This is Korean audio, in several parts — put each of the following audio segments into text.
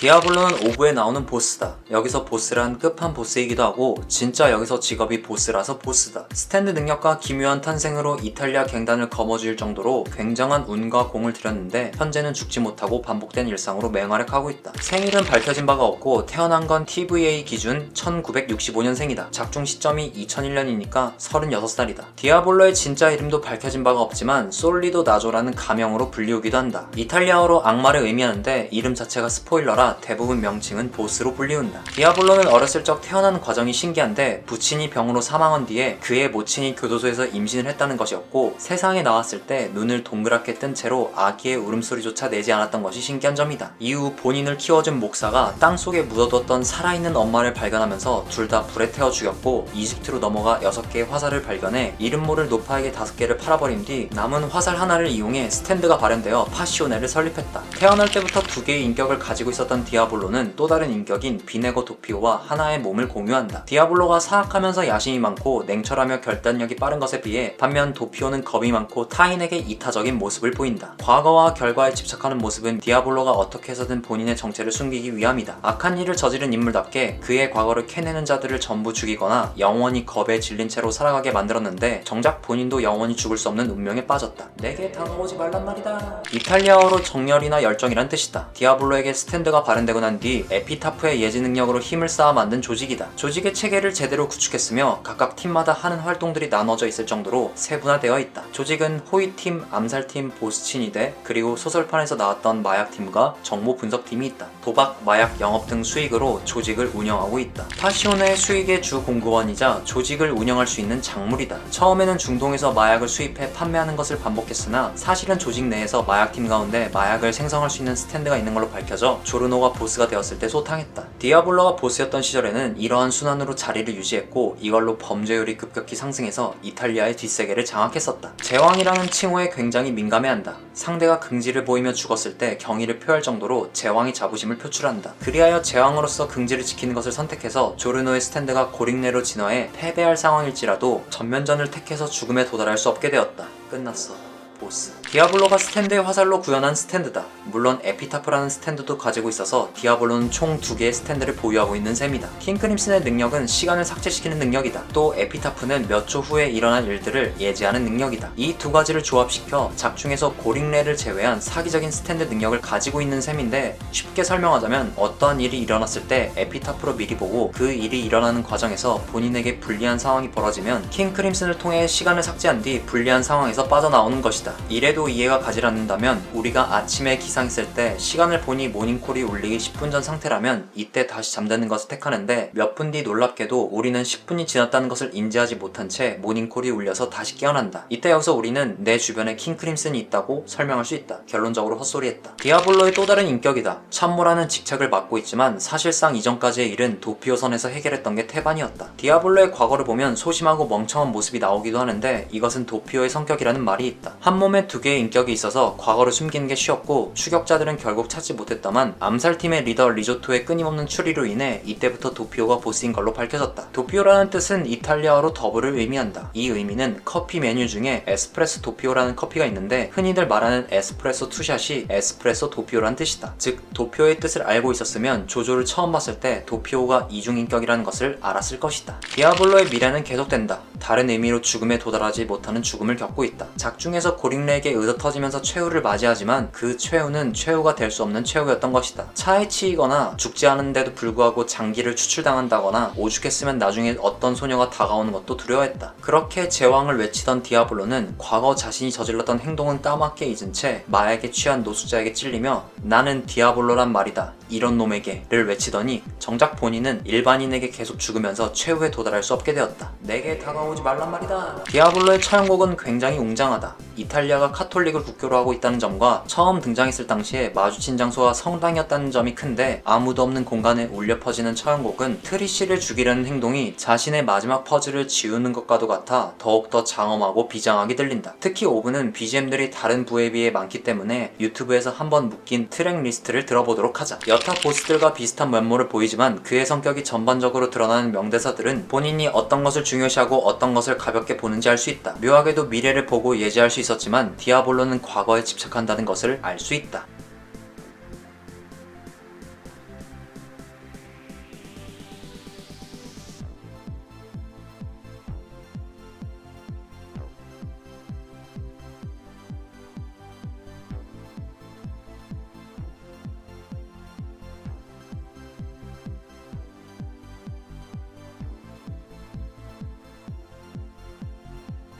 디아블로는 오브에 나오는 보스다. 여기서 보스란 끝판 보스이기도 하고 진짜 여기서 직업이 보스라서 보스다. 스탠드 능력과 기묘한 탄생으로 이탈리아 갱단을 거머쥘 정도로 굉장한 운과 공을 들였는데 현재는 죽지 못하고 반복된 일상으로 맹활약하고 있다. 생일은 밝혀진 바가 없고 태어난 건 TVA 기준 1965년생이다. 작중 시점이 2001년이니까 36살이다. 디아블로의 진짜 이름도 밝혀진 바가 없지만 솔리도 나조라는 가명으로 불리우기도 한다. 이탈리아어로 악마를 의미하는데 이름 자체가 스포일러라 대부분 명칭은 보스로 불리운다. 디아블로는 어렸을 적 태어나는 과정이 신기한데 부친이 병으로 사망한 뒤에 그의 모친이 교도소에서 임신을 했다는 것이었고 세상에 나왔을 때 눈을 동그랗게 뜬 채로 아기의 울음소리조차 내지 않았던 것이 신기한 점이다. 이후 본인을 키워준 목사가 땅속에 묻어뒀던 살아있는 엄마를 발견하면서 둘 다 불에 태워 죽였고 이집트로 넘어가 6개의 화살을 발견해 이름 모를 노파에게 5개를 팔아버린 뒤 남은 화살 하나를 이용해 스탠드가 발현되어 파시오네를 설립했다. 태어날 때부터 두 개의 인격을 가지고 있었던 디아블로는 또 다른 인격인 비네 거 도피오와 하나의 몸을 공유한다. 디아블로가 사악하면서 야심이 많고 냉철하며 결단력이 빠른 것에 비해 반면 도피오는 겁이 많고 타인에게 이타적인 모습을 보인다. 과거와 결과에 집착하는 모습은 디아블로가 어떻게 해서든 본인의 정체를 숨기기 위함이다. 악한 일을 저지른 인물답게 그의 과거를 캐내는 자들을 전부 죽이거나 영원히 겁에 질린 채로 살아가게 만들었는데 정작 본인도 영원히 죽을 수 없는 운명에 빠졌다. 내게 다가오지 말란 말이다. 이탈리아어로 정열이나 열정이란 뜻이다. 디아블로에게 스탠드가 발현되고 난 뒤 에피타프의 예지 능력 으로 힘을 쌓아 만든 조직이다. 조직의 체계를 제대로 구축했으며 각각 팀마다 하는 활동들이 나눠져 있을 정도로 세분화되어 있다. 조직은 호위팀, 암살팀, 보스친이대 그리고 소설판에서 나왔던 마약팀과 정보 분석팀이 있다. 도박, 마약, 영업 등 수익으로 조직을 운영하고 있다. 파시오네의 수익의 주 공급원이자 조직을 운영할 수 있는 작물이다. 처음에는 중동에서 마약을 수입해 판매하는 것을 반복했으나 사실은 조직 내에서 마약팀 가운데 마약을 생성할 수 있는 스탠드가 있는 걸로 밝혀져 조르노가 보스가 되었을 때 소탕했다. 디아블 로가 보스였던 시절에는 이러한 순환으로 자리를 유지했고 이걸로 범죄율이 급격히 상승해서 이탈리아의 뒷세계를 장악했었다. 제왕이라는 칭호에 굉장히 민감해한다. 상대가 긍지를 보이며 죽었을 때 경의를 표할 정도로 제왕이 자부심을 표출한다. 그리하여 제왕으로서 긍지를 지키는 것을 선택해서 조르노의 스탠드가 고립내로 진화해 패배할 상황일지라도 전면전을 택해서 죽음에 도달할 수 없게 되었다. 끝났어. 보스. 디아블로가 스탠드의 화살로 구현한 스탠드다. 물론 에피타프라는 스탠드도 가지고 있어서 디아블로는 총두 개의 스탠드를 보유하고 있는 셈이다. 킹크림슨의 능력은 시간을 삭제시키는 능력이다. 또 에피타프는 몇 초 후에 일어날 일들을 예지하는 능력이다. 이 두 가지를 조합시켜 작중에서 고링레를 제외한 사기적인 스탠드 능력을 가지고 있는 셈인데 쉽게 설명하자면 어떠한 일이 일어났을 때 에피타프로 미리 보고 그 일이 일어나는 과정에서 본인에게 불리한 상황이 벌어지면 킹크림슨을 통해 시간을 삭제한 뒤 불리한 상황에서 빠져나오는 것이다. 이래도 이해가 가지 않는다면 우리가 아침에 기상했을 때 시간을 보니 모닝콜이 울리기 10분 전 상태라면 이때 다시 잠드는 것을 택하는데 몇 분 뒤 놀랍게도 우리는 10분이 지났다는 것을 인지하지 못한 채 모닝콜이 울려서 다시 깨어난다. 이때 여기서 우리는 내 주변에 킹크림슨이 있다고 설명할 수 있다. 결론적으로 헛소리했다. 디아블로의 또 다른 인격이다. 참모라는 직책을 맡고 있지만 사실상 이전까지의 일은 도피오선에서 해결했던 게 태반이었다. 디아블로의 과거를 보면 소심하고 멍청한 모습이 나오기도 하는데 이것은 도피오의 성격이라는 말이 있다. 한 몸에 두 개의 인격이 있어서 과거를 숨기는 게 쉬웠고 추격자들은 결국 찾지 못했다만 암살팀의 리더 리조토의 끊임없는 추리로 인해 이때부터 도피오가 보스인 걸로 밝혀졌다. 도피오라는 뜻은 이탈리아어로 더블을 의미한다. 이 의미는 커피 메뉴 중에 에스프레소 도피오라는 커피가 있는데 흔히들 말하는 에스프레소 투샷이 에스프레소 도피오라는 뜻이다. 즉 도피오의 뜻을 알고 있었으면 조조를 처음 봤을 때 도피오가 이중인격이라는 것을 알았을 것이다. 디아블로의 미래는 계속된다. 다른 의미로 죽음에 도달하지 못하는 죽음을 겪고 있다. 작중에서 고 링레에게 의젓터지면서 최후를 맞이하지만 그 최후는 최후가 될 수 없는 최후였던 것이다. 차에 치이거나 죽지 않은데도 불구하고 장기를 추출당한다거나 오죽했으면 나중에 어떤 소녀가 다가오는 것도 두려워했다. 그렇게 제왕을 외치던 디아블로는 과거 자신이 저질렀던 행동은 까맣게 잊은 채 마약에 취한 노숙자에게 찔리며 나는 디아블로란 말이다. 이런 놈에게를 외치더니 정작 본인은 일반인에게 계속 죽으면서 최후에 도달할 수 없게 되었다. 내게 다가오지 말란 말이다. 디아블로의 처형곡은 굉장히 웅장하다. 이탈리아가 카톨릭을 국교로 하고 있다는 점과 처음 등장했을 당시에 마주친 장소가 성당이었다는 점이 큰데 아무도 없는 공간에 울려 퍼지는 처형곡은 트리시를 죽이려는 행동이 자신의 마지막 퍼즐을 지우는 것과도 같아 더욱더 장엄하고 비장하게 들린다. 특히 오브는 BGM들이 다른 부에 비해 많기 때문에 유튜브에서 한번 묶인 트랙 리스트를 들어보도록 하자. 여타 보스들과 비슷한 면모를 보이지만 그의 성격이 전반적으로 드러나는 명대사들은 본인이 어떤 것을 중요시하고 어떤 것을 가볍게 보는지 알 수 있다. 묘하게도 미래를 보고 예지할 수 있었지만 디아볼로는 과거에 집착한다는 것을 알 수 있다.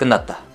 끝났다.